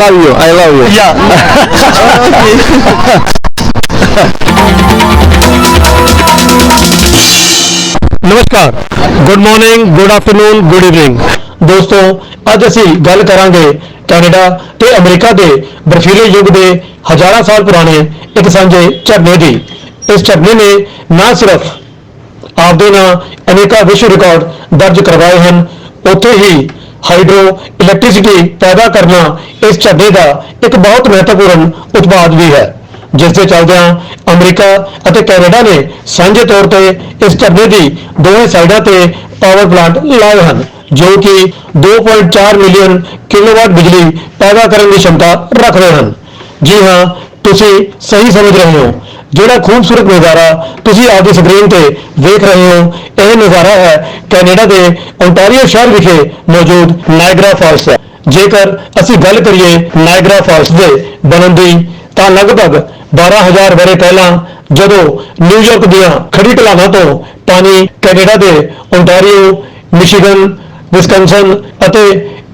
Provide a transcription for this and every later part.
love you. I love you. ਨਮਸਕਾਰ good morning good afternoon good evening ਦੋਸਤੋ ਅੱਜ ਅਸੀਂ ਗੱਲ ਕਰਾਂਗੇ ਕੈਨੇਡਾ ਤੇ ਅਮਰੀਕਾ ਦੇ ਬਰਫੀਲੇ ਯੁੱਗ ਦੇ ਹਜ਼ਾਰਾਂ ਸਾਲ ਪੁਰਾਣੇ ਇੱਕ ਸਾਂਝੇ ਝਰਨੇ ਦੀ ਇਸ ਝਰਨੇ ਨੇ ਨਾ ਸਿਰਫ ਆਪਦੇ ਨਾਂ ਅਨੇਕਾਂ ਵਿਸ਼ਵ ਰਿਕਾਰਡ ਦਰਜ ਕਰਵਾਏ ਹਨ ਉੱਥੇ ਹੀ ਹਾਈਡਰੋ ਇਲੈਕਟ੍ਰਿਸਿਟੀ ਪੈਦਾ ਕਰਨਾ ਇਸ ਝਰਨੇ ਦਾ ਇੱਕ ਬਹੁਤ ਮਹੱਤਵਪੂਰਨ ਉਤਪਾਦ ਵੀ ਹੈ, ਜਿਸ ਦੇ ਚੱਲਦਿਆਂ ਅਮਰੀਕਾ ਅਤੇ ਕੈਨੇਡਾ ਨੇ ਸਾਂਝੇ ਤੌਰ ਤੇ ਇਸ ਝਰਨੇ ਦੀ ਦੋਵੇਂ ਸਾਈਡਾਂ ਤੇ ਪਾਵਰ ਪਲਾਂਟ ਲਾਏ ਹਨ, ਜੋ ਕਿ 2.4 ਮਿਲੀਅਨ ਕਿਲੋਵਾਟ ਬਿਜਲੀ ਪੈਦਾ ਕਰਨ ਦੀ ਸ਼ਮਤਾ ਰੱਖਦੇ ਹਨ। ਜੀ ਹਾਂ ਤੁਸੀਂ ਸਹੀ ਸਮਝ ਰਹੇ ਹੋ। ਜਿਹੜਾ ਖੂਬਸੂਰਤ ਨਜ਼ਾਰਾ ਤੁਸੀਂ ਆਪਦੀ ਸਕਰੀਨ ਤੇ ਵੇਖ ਰਹੇ ਹੋ, ਇਹ ਨਜ਼ਾਰਾ ਹੈ ਕੈਨੇਡਾ ਦੇ ਓਨਟਾਰੀਓ ਸ਼ਹਿਰ ਵਿਖੇ ਮੌਜੂਦ ਨਾਇਗਰਾ ਫਾਲਸ ਦਾ ਜੇਕਰ ਅਸੀਂ ਗੱਲ ਕਰੀਏ ਨਾਇਗਰਾ ਫਾਲਸ ਦੇ ਬਣਨ ਦੀ, ਤਾਂ ਲਗਭਗ 12000 ਵਰੇ ਪਹਿਲਾਂ ਜਦੋਂ ਨਿਊਯਾਰਕ ਦੀਆਂ ਖੜੀ ਢਲਾਣਾਂ ਤੋਂ ਪਾਣੀ ਕੈਨੇਡਾ ਦੇ ਓਨਟਾਰੀਓ ਮਿਸ਼ੀਗਨ ਵਿਸਕਨਸਨ ਅਤੇ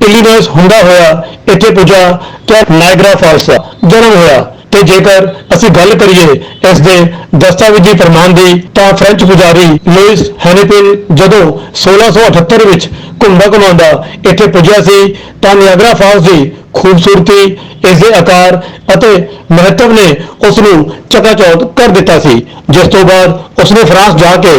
ਇਲੀਨੋਇਸ ਹੁੰਦਾ ਹੋਇਆ, ਇੱਥੇ ਪੁੱਜਾ, ਤਾਂ ਨਾਇਗਰਾ ਫਾਲਸ ਦਾ ਜਨਮ ਹੋਇਆ। ਤੇ ਜੇਕਰ ਅਸੀਂ ਗੱਲ ਕਰੀਏ ਇਸ ਦੇ ਦਸਤਾਵੇਜ਼ੀ ਪ੍ਰਮਾਣ ਦੀ, ਤਾਂ ਫ੍ਰੈਂਚ ਪੁਜਾਰੀ ਲੂਇਸ ਹੈਨਿਪਿਨ ਜਦੋਂ 1678 ਵਿੱਚ ਘੁੰਮਦਾ ਘੁਮਾਉਂਦਾ ਇੱਥੇ ਪੁੱਜਿਆ ਸੀ, ਤਾਂ ਨਿਆਗਰਾ ਫਾਲਸ ਦੀ ਖੂਬਸੂਰਤੀ, ਇਸ ਦੇ ਆਕਾਰ ਅਤੇ ਮਹੱਤਵ ਨੇ ਉਸ ਨੂੰ ਚਕਾਚੌਂਧ ਕਰ ਦਿੱਤਾ ਸੀ। ਜਿਸ ਤੋਂ ਬਾਅਦ ਉਸ ਨੇ ਫਰਾਂਸ ਜਾ ਕੇ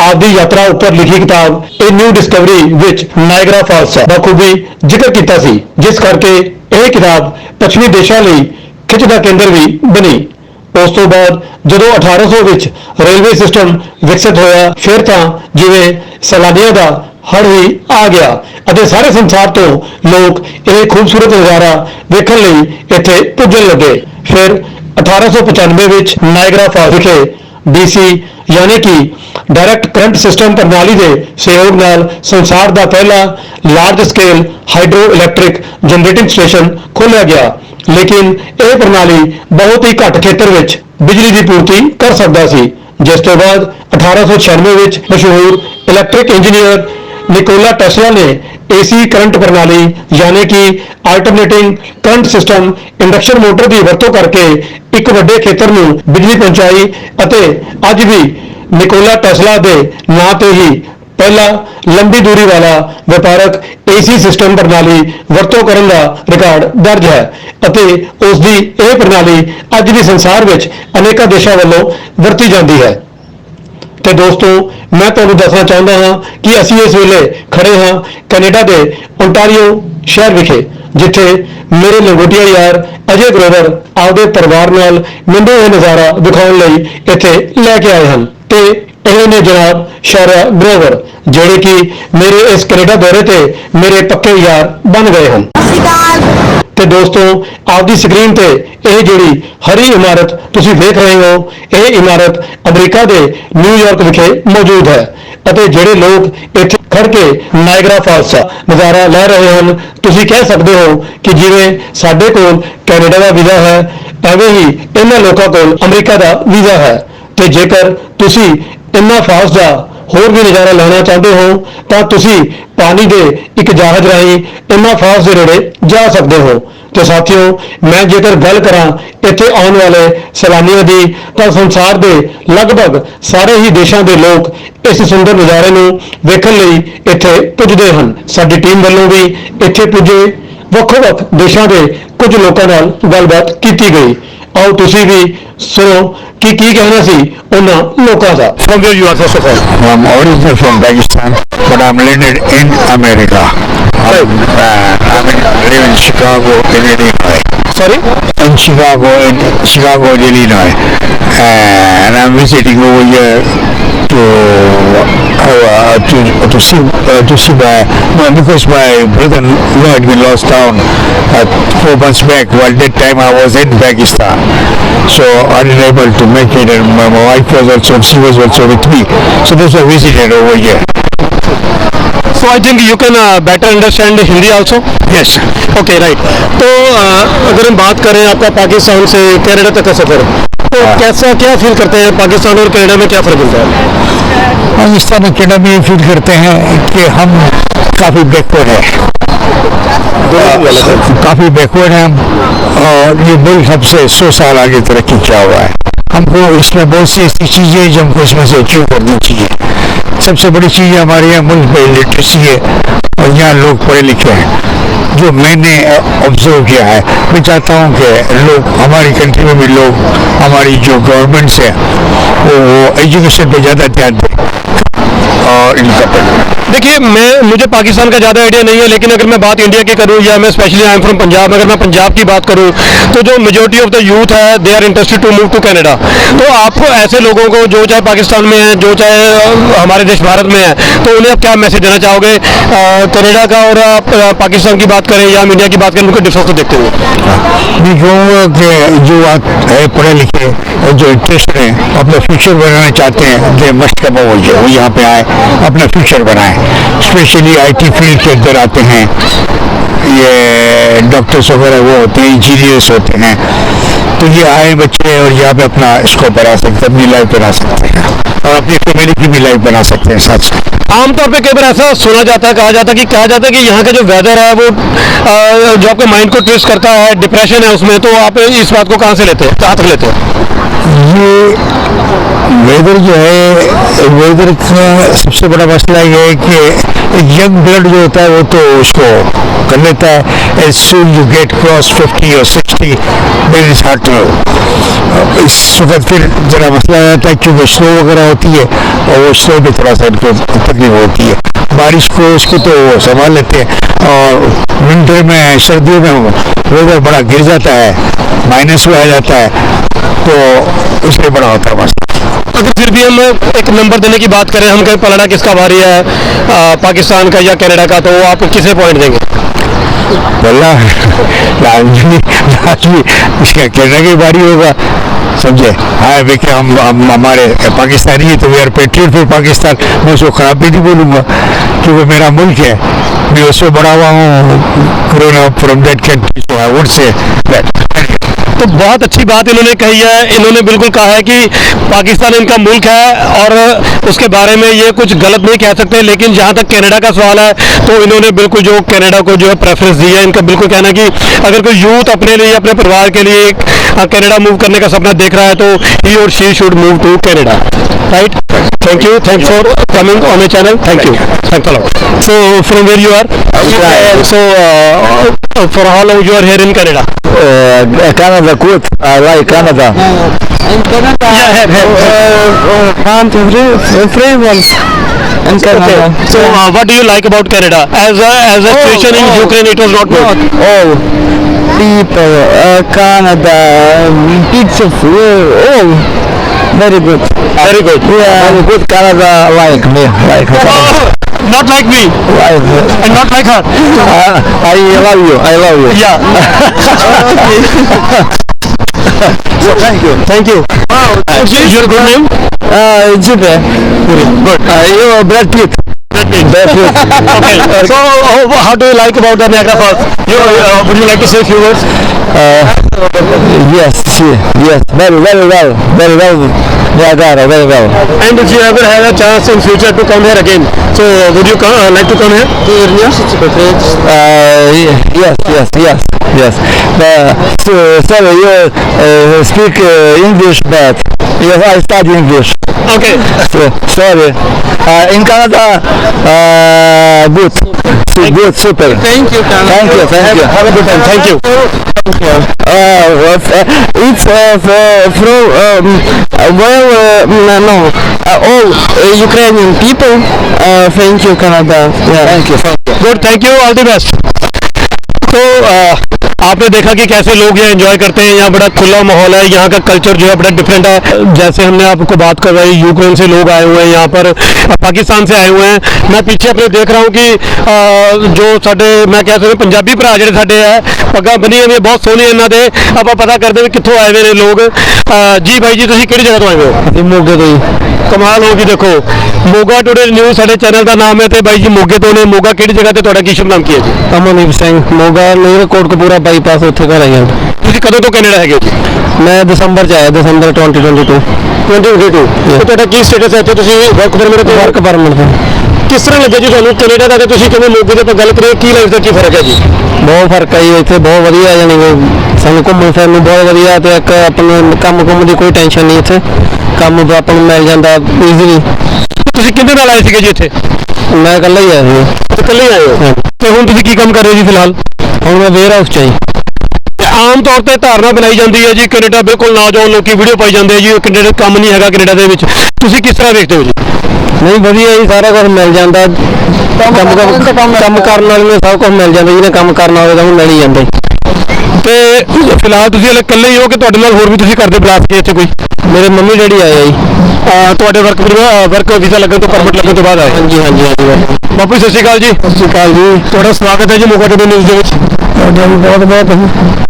ਆਪਦੀ ਯਾਤਰਾ ਉੱਪਰ ਲਿਖੀ ਕਿਤਾਬ ਇਹ ਨਿਊ ਡਿਸਕਵਰੀ ਵਿੱਚ ਨਾਇਗਰਾ ਫਾਲਸ ਦਾ ਬਖੂਬੀ ਜ਼ਿਕਰ ਕੀਤਾ ਸੀ। ਜਿਸ ਕਰਕੇ ਇਹ ਕਿਤਾਬ ਪੱਛਮੀ ਦੇਸ਼ਾਂ ਲਈ ਖਿੱਚ ਦਾ ਕੇਂਦਰ ਵੀ ਬਣੀ। ਉਸ ਤੋਂ ਬਾਅਦ ਜਦੋਂ 1800 ਵਿੱਚ ਰੇਲਵੇ ਸਿਸਟਮ ਵਿਕਸਿਤ ਹੋਇਆ, ਫਿਰ ਤਾਂ ਜਿਵੇਂ ਸੈਲਾਨੀਆਂ ਦਾ ਹੜ ਹੀ ਆ ਗਿਆ ਅਤੇ ਸਾਰੇ ਸੰਸਾਰ ਤੋਂ ਲੋਕ ਇਹ ਖੂਬਸੂਰਤ ਨਜ਼ਾਰਾ ਵੇਖਣ ਲਈ ਇੱਥੇ ਪੁੱਜਣ ਲੱਗੇ। ਫਿਰ 1895 ਵਿੱਚ ਨਾਇਗਰਾ ਫਾਲ ਵਿਖੇ ਡੀਸੀ ਯਾਨੀ ਕਿ ਡਾਇਰੈਕਟ ਕਰੰਟ ਸਿਸਟਮ ਪ੍ਰਣਾਲੀ ਦੇ ਸਹਿਯੋਗ ਨਾਲ ਸੰਸਾਰ ਦਾ ਪਹਿਲਾ large scale hydro electric generating station ਖੋਲ੍ਹਿਆ ਗਿਆ। ਲੇਕਿਨ ਇਹ ਪ੍ਰਣਾਲੀ ਬਹੁਤ ਹੀ ਘੱਟ ਖੇਤਰ ਵਿੱਚ ਬਿਜਲੀ ਦੀ ਪੂਰਤੀ ਕਰ ਸਕਦਾ ਸੀ, ਜਿਸ ਤੋਂ ਬਾਅਦ 1896 ਵਿੱਚ ਮਸ਼ਹੂਰ ਇਲੈਕਟ੍ਰਿਕ ਇੰਜੀਨੀਅਰ ਨਿਕੋਲਾ ਟੈਸਲਾ ਨੇ ਏਸੀ ਕਰੰਟ ਪ੍ਰਣਾਲੀ, ਯਾਨੀ ਕਿ alternating current system induction motor ਦੀ ਵਰਤੋਂ ਕਰਕੇ ਇੱਕ ਵੱਡੇ ਖੇਤਰ ਨੂੰ ਬਿਜਲੀ ਪਹੁੰਚਾਈ ਅਤੇ ਅੱਜ ਵੀ ਨਿਕੋਲਾ ਟੈਸਲਾ ਦੇ ਨਾਂ ਤੇ ਹੀ ਪਹਿਲਾ ਲੰਬੀ ਦੂਰੀ ਵਾਲਾ ਵਪਾਰਕ ਏਸੀ ਸਿਸਟਮ ਪ੍ਰਣਾਲੀ ਵਰਤੋਂ ਕਰਨ ਦਾ ਰਿਕਾਰਡ ਦਰਜ ਹੈ ਅਤੇ ਉਸ ਦੀ ਇਹ ਪ੍ਰਣਾਲੀ ਅੱਜ ਵੀ ਸੰਸਾਰ ਵਿੱਚ ਅਨੇਕਾਂ ਦੇਸ਼ਾਂ ਵੱਲੋਂ ਵਰਤੀ ਜਾਂਦੀ ਹੈ। ਤੇ ਦੋਸਤੋ, ਮੈਂ ਤੁਹਾਨੂੰ ਦੱਸਣਾ ਚਾਹੁੰਦਾ ਹਾਂ ਕਿ ਅਸੀਂ ਇਸ ਵੇਲੇ ਖੜੇ ਹਾਂ ਕੈਨੇਡਾ ਦੇ ਓਨਟਾਰੀਓ ਸ਼ਹਿਰ ਵਿਖੇ, ਜਿੱਥੇ ਮੇਰੇ ਲੰਗੋਟੀਆ ਯਾਰ ਅਜੇ ਗਰੋਵਰ ਆਪਦੇ ਪਰਿਵਾਰ ਨਾਲ ਮੈਨੂੰ ਇਹ ਨਜ਼ਾਰਾ ਦਿਖਾਉਣ ਲਈ ਇੱਥੇ ਲੈ ਕੇ ਆਏ ਹਨ। ਤੇ ਇਹ ਨੇ ਜਨਾਬ ਸ਼ੌਰਿਆ ਗਰੋਵਰ ਜਿਹੜੇ ਕਿ ਮੇਰੇ ਇਸ ਕੈਨੇਡਾ ਦੌਰੇ ਤੇ ਮੇਰੇ ਪੱਕੇ ਯਾਰ ਬਣ ਗਏ ਹਨ। ਤੇ ਦੋਸਤੋ, ਆਪਦੀ ਸਕਰੀਨ ਤੇ ਇਹ ਜਿਹੜੀ ਹਰੀ ਇਮਾਰਤ ਤੁਸੀਂ ਵੇਖ ਰਹੇ ਹੋ, ਇਹ ਇਮਾਰਤ ਅਮਰੀਕਾ ਦੇ ਨਿਊਯਾਰਕ ਵਿਖੇ ਮੌਜੂਦ ਹੈ ਅਤੇ ਜਿਹੜੇ ਲੋਕ ਇੱਥੇ ਖੜ ਕੇ ਨਾਇਗਰਾ ਫਾਲਸ ਦਾ ਨਜ਼ਾਰਾ ਲੈ ਰਹੇ ਹਨ, ਤੁਸੀਂ ਕਹਿ ਸਕਦੇ ਹੋ ਕਿ ਜਿਵੇਂ ਸਾਡੇ ਕੋਲ ਕੈਨੇਡਾ ਦਾ ਵੀਜ਼ਾ ਹੈ, ਐਵੇਂ ਹੀ ਇਹਨਾਂ ਲੋਕਾਂ ਕੋਲ ਅਮਰੀਕਾ ਦਾ ਵੀਜ਼ਾ ਹੈ। ਤੇ ਜੇਕਰ ਤੁਸੀਂ ਇਹਨਾਂ ਫਾਲਸ ਦਾ ਹੋਰ ਵੀ ਨਜ਼ਾਰਾ ਲੈਣਾ ਚਾਹੁੰਦੇ ਹੋ, ਤਾਂ ਤੁਸੀਂ ਪਾਣੀ ਦੇ ਇੱਕ ਜਹਾਜ਼ ਰਾਹੀਂ ਇਹਨਾਂ ਫਾਲਸ ਦੇ ਨੇੜੇ ਜਾ ਸਕਦੇ ਹੋ। ਤੇ ਸਾਥੀਓ, ਮੈਂ ਜੇਕਰ ਗੱਲ ਕਰਾਂ ਇੱਥੇ ਆਉਣ ਵਾਲੇ ਸੈਲਾਨੀਆਂ ਦੀ, ਤਾਂ ਸੰਸਾਰ ਦੇ ਲਗਭਗ ਸਾਰੇ ਹੀ ਦੇਸ਼ਾਂ ਦੇ ਲੋਕ ਇਸ ਸੁੰਦਰ ਨਜ਼ਾਰੇ ਨੂੰ ਵੇਖਣ ਲਈ ਇੱਥੇ ਪੁੱਜਦੇ ਹਨ। ਸਾਡੀ ਟੀਮ ਵੱਲੋਂ ਵੀ ਇੱਥੇ ਪੁੱਜੇ। ਵੱਖੋ-ਵੱਖ ਦੇਸ਼ਾਂ ਦੇ ਕੁਝ ਲੋਕਾਂ ਨਾਲ ਗੱਲਬਾਤ ਕੀਤੀ ਗਈ। ਆਓ ਤੁਸੀਂ ਵੀ ਸੁਣੋ ਕਿ ਕੀ ਕਹਿਣਾ ਸੀ ਉਹਨਾਂ ਲੋਕਾਂ ਦਾ from where you are first of all I'm originally from Pakistan, but I'm living in America. I'm, uh, I'm in, I live in Chicago, Illinois. sorry In Chicago, in Chicago, Illinois. Uh, and I'm visiting over here to uh, to to see uh, to see my no, because my brother-in-law had been lost down uh, four months back. While that time I was in Pakistan, so unable to make it, and my, my wife was also she was also with me. So that's why I visited over here. so i think you can uh, better understand hindi also Yes. okay right तो uh, अगर हम बात करें आपका पाकिस्तान से Canada तक का सफर تو ہاں۔ کیسا کیا فیل کرتے ہیں؟ پاکستان اور کینیڈا میں کیا فرق ہوتا ہے؟ پاکستان اور کینیڈا میں یہ فیل کرتے ہیں کہ ہم کافی بیکورڈ ہیں۔ کافی بیکورڈ ہیں۔ ہم اور یہ ملک ہم سے سو سال آگے ترقی کیا ہوا ہے۔ ہم کو اس میں بہت سی ایسی چیزیں جو ہم کو اس میں سے اچیو کرنی چاہیے۔ سب سے بڑی چیز ہمارے یہاں ملک میں لٹریسی ہے۔ اور یہاں لوگ پڑھے لکھے ہیں، جو میں نے آبزرو کیا ہے۔ میں چاہتا ہوں کہ لوگ، ہماری کنٹری میں بھی لوگ، ہماری جو گورنمنٹس ہیں وہ ایجوکیشن پہ زیادہ دھیان دیں دیکھیے میں مجھے پاکستان کا زیادہ آئیڈیا نہیں ہے لیکن اگر میں بات انڈیا کی کروں یا میں specially I am from Punjab اگر میں پنجاب کی بات کروں تو جو میجورٹی آف دا یوتھ ہے they are interested to move to Canada تو آپ کو ایسے لوگوں کو جو چاہے پاکستان میں ہیں جو چاہے ہمارے دیش بھارت میں ہیں تو انہیں آپ کیا میسج دینا چاہو گے؟ کینیڈا کا اور آپ پاکستان کی بات کریں یا ہم انڈیا کی بات کریں ان کو ڈفرینس کو دیکھتے ہوئے۔ ہاں۔ جو کہ جو پڑھے لکھے جو انٹرسٹ ہیں اپنا فیوچر بنانا چاہتے ہیں دے مسٹ کا یہاں پہ آئے، اپنا فیوچر بنائیں اسپیشلی آئی ٹی فیلڈ کے اندر آتے ہیں۔ یہ ڈاکٹرس وغیرہ وہ ہوتے ہیں انجینئرس ہوتے ہیں۔ تو یہ آئے بچے اور یہاں پہ اپنا اسکوپ کو بنا سکتے اپنی لائف بنا سکتے ہیں۔ اور اپنی فیملی کی بھی لائف بنا سکتے ہیں ساتھ عام طور پہ کئی بار ایسا سنا جاتا ہے کہا جاتا ہے کہ کہا جاتا ہے کہ یہاں کا جو ویدر ہے وہ جو آپ کے مائنڈ کو ٹویسٹ کرتا ہے ڈپریشن ہے اس میں تو آپ اس بات کو کہاں سے لیتے ہیں کہاں تک لیتے ہیں یہ ویدر جو ہے ویدر کا سب سے بڑا مسئلہ یہ ہے کہ ینگ بلڈ جو ہوتا ہے وہ تو اس کو کر لیتا ہے۔ As soon you get cross fifty اور سکسٹی میرے ساتھ اس وقت پھر ذرا مسئلہ آ جاتا ہے کیونکہ سلو وغیرہ ہوتی ہے اور وہ شو پہ تھوڑا سا ان کو تکلیف ہوتی ہے۔ بارش کو اس کو تو وہ سنبھال لیتے ہیں اور ونٹر میں سردیوں میں ویدر بڑا گر جاتا ہے مائنس میں آ جاتا ہے تو اس میں بڑا ہوتا ہے مسئلہ اگر پھر بھی ہم ایک نمبر دینے کی بات کریں ہم کہیں پلڑا کس کا بھاری ہے پاکستان کا یا کینیڈا کا تو وہ آپ کسے پوائنٹ دیں گے؟ بلا لازمی لازمی اس کا کینیڈا کی باری ہوگا۔ होगा समझे हाँ देखिए हम हम हमारे पाकिस्तानी है तो we are patriot for Pakistan मैं उसको खराब भी नहीं बोलूँगा क्योंकि मेरा मुल्क है मैं उसमें बड़ा हुआ हूँ कोरोना फ्रॉम दैट कंट्री جو ہے وڈ سے تو بہت اچھی بات انہوں نے کہی ہے۔ انہوں نے بالکل کہا ہے کہ پاکستان ان کا ملک ہے اور اس کے بارے میں یہ کچھ غلط نہیں کہہ سکتے، لیکن جہاں تک کینیڈا کا سوال ہے، تو انہوں نے بالکل جو کینیڈا کو جو ہے پریفرنس دی ہے، ان کا بالکل کہنا کہ اگر کوئی یوتھ اپنے لیے، اپنے پریوار کے لیے کینیڈا موو کرنے کا سپنا دیکھ رہا ہے، تو ہی اور she should move to Canada. Right Thank you. Thanks for coming on my channel. Thank you. Thanks a lot. So from where you are? Israel. So uh, for how long you are here in Canada? Uh, Canada, good. I like Canada. In Canada, yeah, here, here. Uh, uh, month, every, every month. in Canada. Okay. So, uh, what do you like about Canada? As a as a oh, situation in oh, Ukraine, it was not good. Oh, people, uh, Canada, beautiful. Oh. Very good. Very good. Yeah, very good Canada like me like Oh, not like me like and not like her. uh, I love you I love you Yeah. so thank you Thank you. Uh, your good name? uh, Jibe. Good. uh, you are Brad Pitt Okay. So, uh, how do you like about the Niagara Falls? You, uh, would you like to say a few words? uh, yes yes very very well very well yeah, I got. Very well. And if you ever have a chance in future to come here again, so uh, would you come, uh, like to come here to India? Uh, yes, yes, yes, yes. But, so, sorry, you uh, speak uh, English, but yes, I study English. Okay. So, sorry. Uh, in Canada, uh, good. So, good, super. Thank you, Canada. Thank you, thank you. Have a good time. Thank you. Uh, uh, it's uh, uh, from um, well, uh, mm, uh no, all Ukrainian people. thank you, Canada. Yeah. Thank you. Good. Thank you. All the best. تو آپ نے دیکھا کہ کیسے لوگ یہ enjoy کرتے ہیں یہاں بڑا کھلا ماحول ہے یہاں کا کلچر جو ہے بڑا ڈفرینٹ ہے۔ جیسے ہم نے آپ کو بات کروائی یوکرین سے لوگ آئے ہوئے ہیں یہاں پر پاکستان سے آئے ہوئے ہیں۔ میں پیچھے اپنے دیکھ رہا ہوں کہ جو سارے میں کہہ سکتا پنجابی بھرا جڑے سارے ہے پگا بنی ہوئی بہت سونی یہاں دے۔ آپ پتا کرتے ہیں کتوں آئے ہوئے ہیں لوگ۔ جی بھائی جی تھی کہ جگہ تو آئے ہو؟ جی، موگے تو جی کمال جی دیکھو۔ موگا ٹوڈے نیوز سارے چینل کا نام ہے تو بھائی جی موگے تو نے موگا کہڑی جگہ تے تھوڑا کی شبنام کی ہے جی امنیپ سنگھ موگا ਮੋਗਾ ਨੀਰ ਕੋਟਕਪੂਰਾ ਬਾਈਪਾਸ ਉੱਥੇ ਘਰ ਆਈ ਜਾਂਦਾ ਤੁਸੀਂ ਕਦੋਂ ਤੋਂ ਕੈਨੇਡਾ ਹੈਗੇ ਹੋ ਜੀ? ਮੈਂ ਦਸੰਬਰ ਚ ਆਇਆ ਦਸੰਬਰ 2022 2022 ਤੇ ਤੁਹਾਡਾ ਕੀ ਸਟੇਟਸ ਹੈ? ਇੱਥੇ ਤੁਸੀਂ ਵਰਕ ਪਰਮਿਟ ਤੇ ਵਰਕ ਪਰਮਿਟ ਤੇ। ਕਿਸ ਤਰ੍ਹਾਂ ਲੱਗਿਆ ਜੀ ਤੁਹਾਨੂੰ? ਕੈਨੇਡਾ ਦਾ ਤੇ ਤੁਸੀਂ ਕਿਵੇਂ ਮੋਗੇ ਦੇ ਆਪਾਂ ਗੱਲ ਕਰੀਏ ਕੀ ਲਾਈਫ ਦਾ ਕੀ ਫ਼ਰਕ ਹੈ ਜੀ? ਬਹੁਤ ਫ਼ਰਕ ਹੈ ਜੀ ਇੱਥੇ ਬਹੁਤ ਵਧੀਆ ਜਾਨੀ ਕਿ ਸਾਨੂੰ ਘੁੰਮਣ ਫਿਰਨ ਨੂੰ ਬਹੁਤ ਵਧੀਆ ਤੇ ਇੱਕ ਆਪਣੇ ਕੰਮ ਕੁੰਮ ਦੀ ਕੋਈ ਟੈਨਸ਼ਨ ਨਹੀਂ ਇੱਥੇ। ਕੰਮ ਆਪਾਂ ਨੂੰ ਮਿਲ ਜਾਂਦਾ ਈਜ਼ੀਲੀ ਤੁਸੀਂ ਕਿੰਨੇ ਨਾਲ ਆਏ ਸੀਗੇ ਜੀ ਇੱਥੇ? ਮੈਂ ਇਕੱਲਾ ਹੀ ਆਇਆ ਸੀ। ਇਕੱਲੇ ਆਏ ਹਾਂ। ਤੇ ਹੁਣ ਤੁਸੀਂ ਕੀ ਕੰਮ ਕਰ ਰਹੇ ਹੋ ਜੀ ਫਿਲਹਾਲ? ਹੁਣ ਮੈਂ ਵੇਅਰ ਹਾਊਸ ਚ ਆਈ ਤੇ ਆਮ ਤੌਰ ਤੇ ਧਾਰਨਾ ਬਣਾਈ ਜਾਂਦੀ ਹੈ ਜੀ ਕੈਨੇਡਾ ਬਿਲਕੁਲ ਨਾ ਜਾਓ ਲੋਕੀ ਵੀਡੀਓ ਪਾਈ ਜਾਂਦੇ ਆ ਜੀ ਕੈਨੇਡਾ ਕੰਮ ਨਹੀਂ ਹੈਗਾ ਕੈਨੇਡਾ ਦੇ ਵਿੱਚ। ਤੁਸੀਂ ਕਿਸ ਤਰ੍ਹਾਂ ਦੇਖਦੇ ਹੋ ਜੀ? ਨਹੀਂ ਵਧੀਆ ਜੀ ਸਾਰਾ ਕੁਝ ਮਿਲ ਜਾਂਦਾ। ਕੰਮ ਕੰਮ ਕੰਮ ਕਰਨ ਵਾਲੇ ਨੂੰ ਸਭ ਕੁਝ ਮਿਲ ਜਾਂਦਾ ਜਿਹਨੇ ਕੰਮ ਕਰਨਾ ਹੋਵੇ ਤਾਂ ਉਹਨੂੰ ਮਿਲ ਹੀ ਜਾਂਦਾ। ਤੇ ਫਿਲਹਾਲ ਤੁਸੀਂ ਹਲੇ ਇਕੱਲੇ ਹੀ ਹੋ ਕਿ ਤੁਹਾਡੇ ਨਾਲ ਹੋਰ ਵੀ ਤੁਸੀਂ ਕਰਦੇ ਬਲਾਸ ਕੇ ਇੱਥੇ ਕੋਈ? ਮੇਰੇ ਮੰਮੀ ਡੈਡੀ ਆਏ ਆ ਜੀ। ਅਹ ਤੁਹਾਡੇ ਵਰਕ ਵਰਕ ਵੀਜ਼ਾ ਲੱਗਣ ਤੋਂ ਪਰਮਿਟ ਲੱਗਣ ਤੋਂ ਬਾਅਦ ਆਏ? ਹਾਂਜੀ ਹਾਂਜੀ ਹਾਂਜੀ। ਬਾਪੂ ਜੀ, ਸਤਿ ਸ਼੍ਰੀ ਅਕਾਲ ਜੀ। ਸਤਿ ਸ਼੍ਰੀ ਅਕਾਲ ਜੀ। ਤੁਹਾਡਾ ਸਵਾਗਤ ਹੈ ਜੀ ਮੋਗਾ ਟੂਡੇ ਨਿਊਜ਼ ਦੇ ਵਿੱਚ। ਤੁਹਾਡਾ ਵੀ ਬਹੁਤ ਬਹੁਤ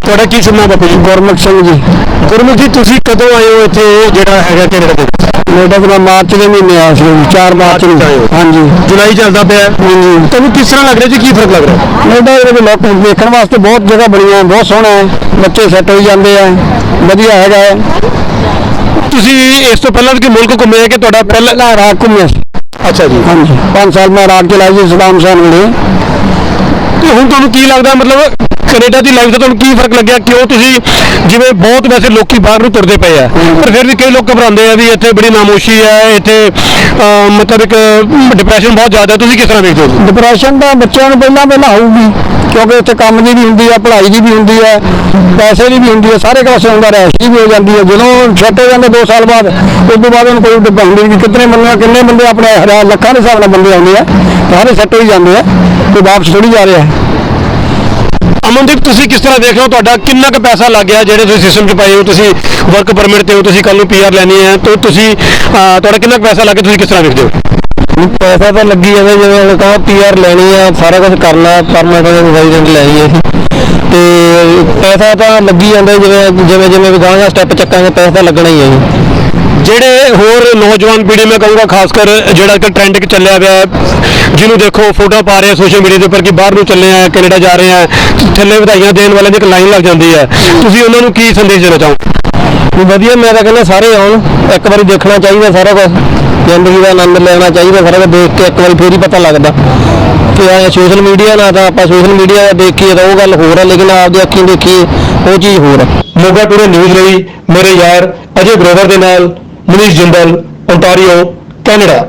ਤੁਹਾਡਾ ਕੀ ਸੁਣਨਾ ਬਾਪੂ ਜੀ? ਗੁਰਮੁਖ ਸਿੰਘ ਜੀ। ਗੁਰਮੁਖ ਜੀ ਤੁਸੀਂ ਕਦੋਂ ਆਏ ਹੋ ਇੱਥੇ? ਜਿਹੜਾ ਹੈਗਾ ਕੈਨੇਡਾ ਦੇ ਵਿੱਚ ਮੇਰਾ ਤਾਂ ਮਾਰਚ ਦੇ ਮਹੀਨੇ ਆਇਆ ਸੀ 4 ਮਾਰਚ ਨੂੰ। ਹਾਂਜੀ। ਜੁਲਾਈ ਚੱਲਦਾ ਪਿਆ ਹੈ। ਹਾਂਜੀ। ਤੁਹਾਨੂੰ ਕਿਸ ਤਰ੍ਹਾਂ ਲੱਗ ਰਿਹਾ ਜੀ? ਕੀ ਫ਼ਰਕ ਲੱਗ ਰਿਹਾ? ਕੈਨੇਡਾ ਦੇ ਵਿੱਚ ਲੋਕ ਦੇਖਣ ਵਾਸਤੇ ਬਹੁਤ ਜਗ੍ਹਾ ਬਣੀਆਂ ਬਹੁਤ ਸੋਹਣਾ ਹੈ। ਬੱਚੇ ਸੈੱਟ ਹੋਈ ਜਾਂਦੇ ਆ ਵਧੀਆ ਹੈਗਾ ਹੈ। ਤੁਸੀਂ ਇਸ ਤੋਂ ਪਹਿਲਾਂ ਵੀ ਕਿ ਮੁਲਕ ਘੁੰਮੇ ਹੈ ਕਿ ਤੁਹਾਡਾ ਪਹਿਲਾ ਇਰਾਕ ਘੁੰਮਿਆ ਸੀ। ਅੱਛਾ ਜੀ। ਹਾਂਜੀ। 5 ਸਾਲ ਮੈਂ ਇਰਾਕ ਚਲਾਈ ਸੀ ਸਦਾਮ ਹੁਸੈਨ ਵੇਲੇ ਤੇ ਹੁਣ ਤੁਹਾਨੂੰ ਕੀ ਲੱਗਦਾ ਮਤਲਬ ਕੈਨੇਡਾ ਦੀ ਲਾਈਫ ਦਾ ਤੁਹਾਨੂੰ ਕੀ ਫ਼ਰਕ ਲੱਗਿਆ? ਕਿਉਂ ਤੁਸੀਂ ਜਿਵੇਂ ਬਹੁਤ ਵੈਸੇ ਲੋਕੀ ਬਾਹਰ ਨੂੰ ਤੁਰਦੇ ਪਏ ਆ। ਪਰ ਫਿਰ ਵੀ ਕਈ ਲੋਕ ਘਬਰਾਉਂਦੇ ਆ ਵੀ ਇੱਥੇ ਬੜੀ ਨਾਮੋਸ਼ੀ ਹੈ ਇੱਥੇ ਅਹ, ਮਤਲਬ ਇੱਕ ਡਿਪਰੈਸ਼ਨ ਬਹੁਤ ਜ਼ਿਆਦਾ। ਹੈ ਤੁਸੀਂ ਕਿਸ ਤਰ੍ਹਾਂ ਦੇਖਦੇ ਹੋ ਡਿਪਰੈਸ਼ਨ ਤਾਂ ਬੱਚਿਆਂ ਨੂੰ ਪਹਿਲਾਂ ਪਹਿਲਾਂ ਹੋਊਗੀ ਕਿਉਂਕਿ ਉੱਥੇ ਕੰਮ ਦੀ ਵੀ ਹੁੰਦੀ ਹੈ ਪੜ੍ਹਾਈ ਦੀ ਵੀ ਹੁੰਦੀ ਹੈ ਪੈਸੇ ਦੀ ਵੀ ਹੁੰਦੀ ਹੈ ਸਾਰੇ ਕਾਸੇ ਹੁੰਦਾ ਰੈਸ਼ ਦੀ ਵੀ ਹੋ ਜਾਂਦੀ ਹੈ ਜਦੋਂ ਛੱਟ ਹੋ ਜਾਂਦੇ 2 ਸਾਲ ਬਾਅਦ ਉਸ ਤੋਂ ਬਾਅਦ ਉਹਨੂੰ ਕੋਈ ਡਿੱਬਾ ਹੁੰਦੀ ਨਹੀਂ ਕਿਤਨੇ ਬੰਦੇ ਕਿੰਨੇ ਬੰਦੇ ਆਪਣੇ ਹਜ਼ਾਰ ਲੱਖਾਂ ਦੇ ਹਿਸਾਬ ਨਾਲ ਬੰਦੇ ਆਉਂਦੇ ਆ ਸਾਰੇ ਸੈੱਟ ਹੋਈ ਜਾਂਦੇ ਆ ਕੋਈ ਵਾਪਸ ਥੋੜੀ ਜਾ ਰਿਹਾ। ਹੈ ਅਮਨਦੀਪ ਤੁਸੀਂ ਕਿਸ ਤਰ੍ਹਾਂ ਦੇਖ ਰਹੇ ਹੋ? ਤੁਹਾਡਾ ਕਿੰਨਾ ਕੁ ਪੈਸਾ ਲੱਗ ਗਿਆ ਜਿਹੜੇ ਤੁਸੀਂ ਸਿਸਟਮ 'ਚ ਪਾਏ ਹੋ? ਤੁਸੀਂ ਵਰਕ ਪਰਮਿਟ ਤੇ ਹੋ ਤੁਸੀਂ ਕੱਲ ਨੂੰ ਪੀਆਰ ਲੈਣੀ ਹੈ ਤਾਂ ਤੁਸੀਂ ਅਹ, ਤੁਹਾਡਾ ਕਿੰਨਾ ਕੁ ਪੈਸਾ ਲੱਗ ਗਿਆ? ਤੁਸੀਂ ਕਿਸ ਤਰ੍ਹਾਂ ਦੇਖਦੇ ਹੋ? ਪੈਸਾ ਤਾਂ ਲੱਗੀ ਜਾਂਦਾ ਜਿਵੇਂ ਹੁਣ ਕਹਾਂ ਪੀਆਰ ਲੈਣੀ ਆ ਸਾਰਾ ਕੁਝ ਕਰਨਾ ਪਰਮਿਟ ਰੈਜ਼ੀਡੈਂਟ ਲੈਣੀ ਹੈ ਤੇ ਪੈਸਾ ਤਾਂ ਲੱਗੀ ਜਾਂਦਾ ਜਿਵੇਂ ਜਿਵੇਂ ਜਿਵੇਂ ਵੀ ਗਾਂਗਾ ਸਟੈਪ ਚੱਕਾਂਗੇ ਪੈਸਾ ਤਾਂ ਲੱਗਣਾ ਹੀ ਹੈ ਜੀ। ਜਿਹੜੇ ਹੋਰ ਨੌਜਵਾਨ ਪੀੜ੍ਹੀ ਮੈਂ ਕਹੂੰਗਾ ਖਾਸ ਕਰ ਜਿਹੜਾ ਕਿ ਟ੍ਰੈਂਡ ਕਿ ਚੱਲਿਆ ਹੋਇਆ ਹੈ, ਜਿਹਨੂੰ ਦੇਖੋ ਫੋਟੋ ਪਾ ਰਹੇ ਸੋਸ਼ਲ ਮੀਡੀਆ ਦੇ ਉੱਪਰ ਕਿ ਬਾਹਰ ਨੂੰ ਚੱਲੇ ਆ ਕੈਨੇਡਾ ਜਾ ਰਹੇ ਆ ਥੱਲੇ ਵਧਾਈਆਂ ਦੇਣ ਵਾਲਿਆਂ ਦੀ ਇੱਕ ਲਾਈਨ ਲੱਗ ਜਾਂਦੀ ਹੈ। ਤੁਸੀਂ ਉਹਨਾਂ ਨੂੰ ਕੀ ਸੰਦੇਸ਼ ਦੇਣਾ ਚਾਹੋ ਵੀ ਵਧੀਆ ਮੈਂ ਤਾਂ ਕਹਿੰਦਾ ਸਾਰੇ ਆਉਣ ਇੱਕ ਵਾਰੀ ਦੇਖਣਾ ਚਾਹੀਦਾ ਸਾਰਾ ਕੁਝ ਜ਼ਿੰਦਗੀ ਦਾ ਆਨੰਦ ਲੈਣਾ ਚਾਹੀਦਾ ਸਾਰਾ ਕੁਝ ਦੇਖ ਕੇ ਇੱਕ ਵਾਰੀ ਫੇਰ ਹੀ ਪਤਾ ਲੱਗਦਾ। ਕਿ ਆ ਸੋਸ਼ਲ ਮੀਡੀਆ ਨਾਲ ਤਾਂ ਆਪਾਂ ਸੋਸ਼ਲ ਮੀਡੀਆ ਦੇਖੀਏ ਤਾਂ ਉਹ ਗੱਲ ਹੋਰ ਹੈ ਲੇਕਿਨ ਆਪਦੀ ਅੱਖੀਂ ਦੇਖੀਏ ਉਹ ਚੀਜ਼ ਹੋਰ ਹੈ ਮੋਗਾ ਟੂਡੇ ਨਿਊਜ਼ ਲਈ ਮੇਰੇ ਯਾਰ ਅਜੇ ਗਰੋਵਰ ਦੇ ਨਾਲ ਮਨੀਸ਼ ਜਿੰਦਲ ਓਂਟਾਰੀਓ ਕੈਨੇਡਾ।